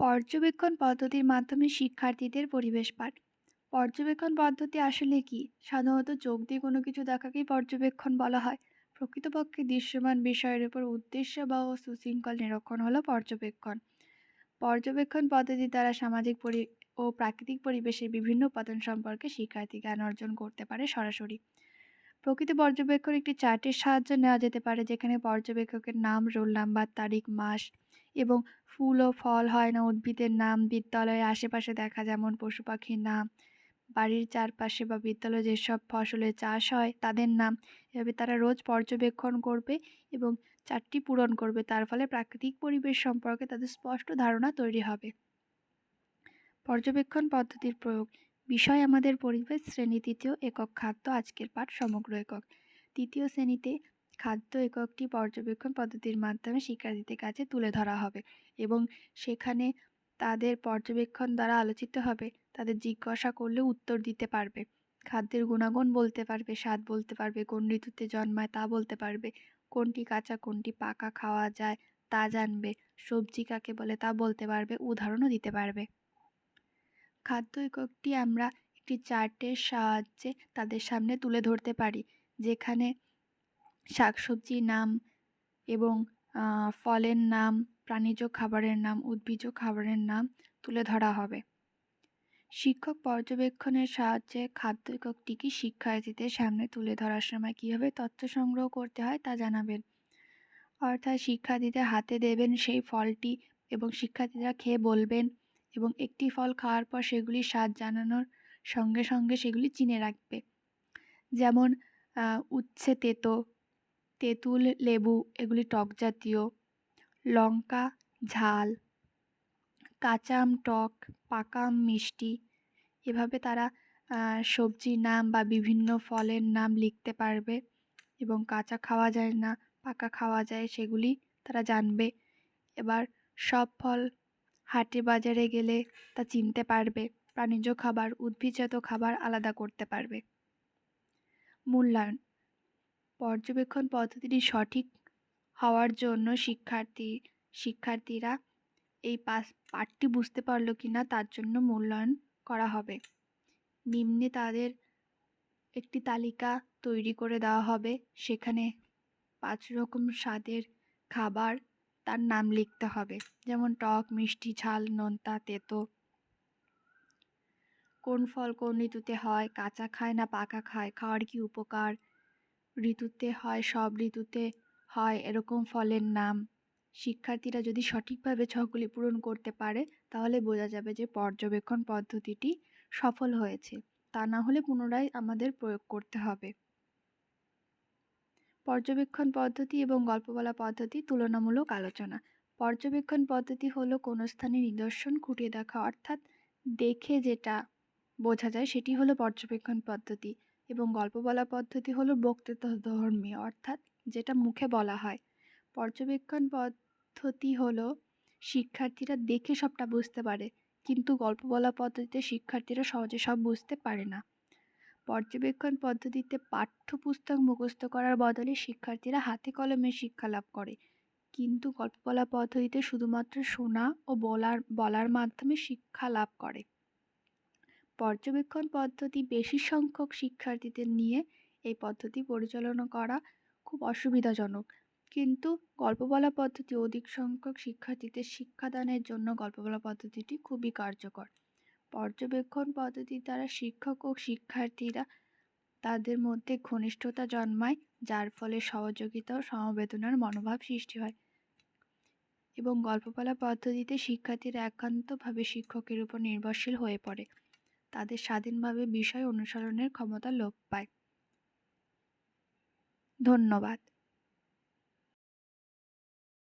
পর্যবেক্ষণ পদ্ধতির মাধ্যমে শিক্ষার্থীদের পরিবেশ পাঠ। পর্যবেক্ষণ পদ্ধতি আসলে কি? সাধারণত চোখ দিয়ে কোনো কিছু দেখাকেই পর্যবেক্ষণ বলা হয়। প্রকৃতপক্ষে দৃশ্যমান বিষয়ের উপর উদ্দেশ্য বা ও সুশৃঙ্খল নিরীক্ষণ হলো পর্যবেক্ষণ। পর্যবেক্ষণ পদ্ধতি দ্বারা সামাজিক পরি ও প্রাকৃতিক পরিবেশের বিভিন্ন উপাদান সম্পর্কে শিক্ষার্থী জ্ঞান অর্জন করতে পারে সরাসরি। প্রকৃত পর্যবেক্ষণ একটি চার্টের সাহায্য নেওয়া যেতে পারে, যেখানে পর্যবেক্ষকের নাম, রোল নাম্বার, তারিখ, মাস এবং ফুল ও ফল হয় না, উদ্ভিদের নাম বিদ্যালয়ের আশেপাশে দেখা যেমন পশু পাখির নাম, বাড়ির চারপাশে বা বিদ্যালয়ে যেসব ফসলের চাষ হয় তাদের নাম। এভাবে তারা রোজ পর্যবেক্ষণ করবে এবং চারটি পূরণ করবে, তার ফলে প্রাকৃতিক পরিবেশ সম্পর্কে তাদের স্পষ্ট ধারণা তৈরি হবে। পর্যবেক্ষণ পদ্ধতির প্রয়োগ, বিষয় আমাদের পরিবেশ শ্রেণি, তৃতীয় একক খাদ্য আজকের পাঠ সমগ্র একক। তৃতীয় শ্রেণীতে খাদ্য এককটি পর্যবেক্ষণ পদ্ধতির মাধ্যমে শিক্ষার্থীদের কাছে তুলে ধরা হবে এবং সেখানে তাদের পর্যবেক্ষণ দ্বারা আলোচিত হবে। তাদের জিজ্ঞাসা করলে উত্তর দিতে পারবে। খাদ্যের গুণাগুণ বলতে পারবে, স্বাদ বলতে পারবে, কোন ঋতুতে জন্মায় তা বলতে পারবে, কোনটি কাঁচা, কোনটি পাকা খাওয়া যায় তা জানবে, সবজি কাকে বলে তা বলতে পারবে, উদাহরণও দিতে পারবে। খাদ্য এককটি আমরা একটি চার্টের সাহায্যে তাদের সামনে তুলে ধরতে পারি, যেখানে শাকসবজির নাম এবং ফলের নাম, প্রাণীজ খাবারের নাম, উদ্ভিজ খাবারের নাম তুলে ধরা হবে। শিক্ষক পর্যবেক্ষণের সাহায্যে খাদ্য এককটিকে শিক্ষার্থীদের সামনে তুলে ধরার সময় কীভাবে তথ্য সংগ্রহ করতে হয় তা জানাবেন। অর্থাৎ শিক্ষার্থীদের হাতে দেবেন সেই ফলটি এবং শিক্ষার্থীরা খেয়ে বলবেন এবং একটি ফল খাওয়ার পর সেগুলির স্বাদ জানানোর সঙ্গে সঙ্গে সেগুলি চিনে রাখবে। যেমন উচ্ছে তেতো তেঁতুল, লেবু, এগুলি টক জাতীয়। লঙ্কা, ঝাল। কাঁচা আম টক, পাকা আম মিষ্টি। এভাবে তারা সবজির নাম বা বিভিন্ন ফলের নাম লিখতে পারবে এবং কাঁচা খাওয়া যায় না, পাকা খাওয়া যায়, সেগুলি তারা জানবে। এবার সব ফল হাটে বাজারে গেলে তা চিনতে পারবে। প্রাণীজ খাবার, উদ্ভিদজাত খাবার আলাদা করতে পারবে। মূল্যায়ন। পর্যবেক্ষণ পদ্ধতিটি সঠিক হওয়ার জন্য শিক্ষার্থী, শিক্ষার্থীরা এই পাস, পাঠটি বুঝতে পারল কি না তার জন্য মূল্যায়ন করা হবে। নিম্নে তাদের একটি তালিকা তৈরি করে দেওয়া হবে। সেখানে পাঁচ রকম স্বাদের খাবার তার নাম লিখতে হবে। যেমন টক, মিষ্টি, ঝাল, নোনতা, তেতো। কোন ফল কোন ঋতুতে হয়, কাঁচা খায় না, পাকা খায়, খাওয়ার কি উপকার? ঋতুতে হয়, সব ঋতুতে হয়, এরকম ফলের নাম। শিক্ষার্থীরা যদি সঠিকভাবে ছকগুলি পূরণ করতে পারে, তাহলে বোঝা যাবে যে পর্যবেক্ষণ পদ্ধতিটি সফল হয়েছে। তা না হলে পুনরায় আমাদের প্রয়োগ করতে হবে। পর্যবেক্ষণ পদ্ধতি এবং গল্প বলা পদ্ধতি তুলনামূলক আলোচনা। পর্যবেক্ষণ পদ্ধতি হলো কোনো স্থানে নিদর্শন খুঁটিয়ে দেখা, অর্থাৎ দেখে যেটা বোঝা যায়, সেটি হলো পর্যবেক্ষণ পদ্ধতি। এবং গল্প বলা পদ্ধতি হলো বক্তৃতা ধর্মী অর্থাৎ যেটা মুখে বলা হয়। পর্যবেক্ষণ পদ্ধতি হলো শিক্ষার্থীরা দেখে সবটা বুঝতে পারে, কিন্তু গল্প বলা পদ্ধতিতে শিক্ষার্থীরা সহজে সব বুঝতে পারে না। পর্যবেক্ষণ পদ্ধতিতে পাঠ্যপুস্তক মুখস্থ করার বদলে শিক্ষার্থীরা হাতে কলমে শিক্ষা লাভ করে। কিন্তু গল্প বলা পদ্ধতিতে শুধুমাত্র শোনা ও বলার বলার মাধ্যমে শিক্ষা লাভ করে। পর্যবেক্ষণ পদ্ধতি বেশি সংখ্যক শিক্ষার্থীদের নিয়ে এই পদ্ধতি পরিচালনা করা খুব অসুবিধাজনক। কিন্তু গল্প বলা পদ্ধতি অধিক সংখ্যক শিক্ষার্থীদের শিক্ষাদানের জন্য গল্প বলা পদ্ধতিটি খুবই কার্যকর। পর্যবেক্ষণ পদ্ধতির দ্বারা শিক্ষক ও শিক্ষার্থীরা তাদের মধ্যে ঘনিষ্ঠতা জন্মায়, যার ফলে সহযোগিতা ও সমবেদনার মনোভাব সৃষ্টি হয়। এবং গল্প বলা পদ্ধতিতে শিক্ষার্থীরা একান্তভাবে শিক্ষকের উপর নির্ভরশীল হয়ে পড়ে। তাদের স্বাধীনভাবে বিষয় অনুসরণের ক্ষমতা লোপ পায়। ধন্যবাদ।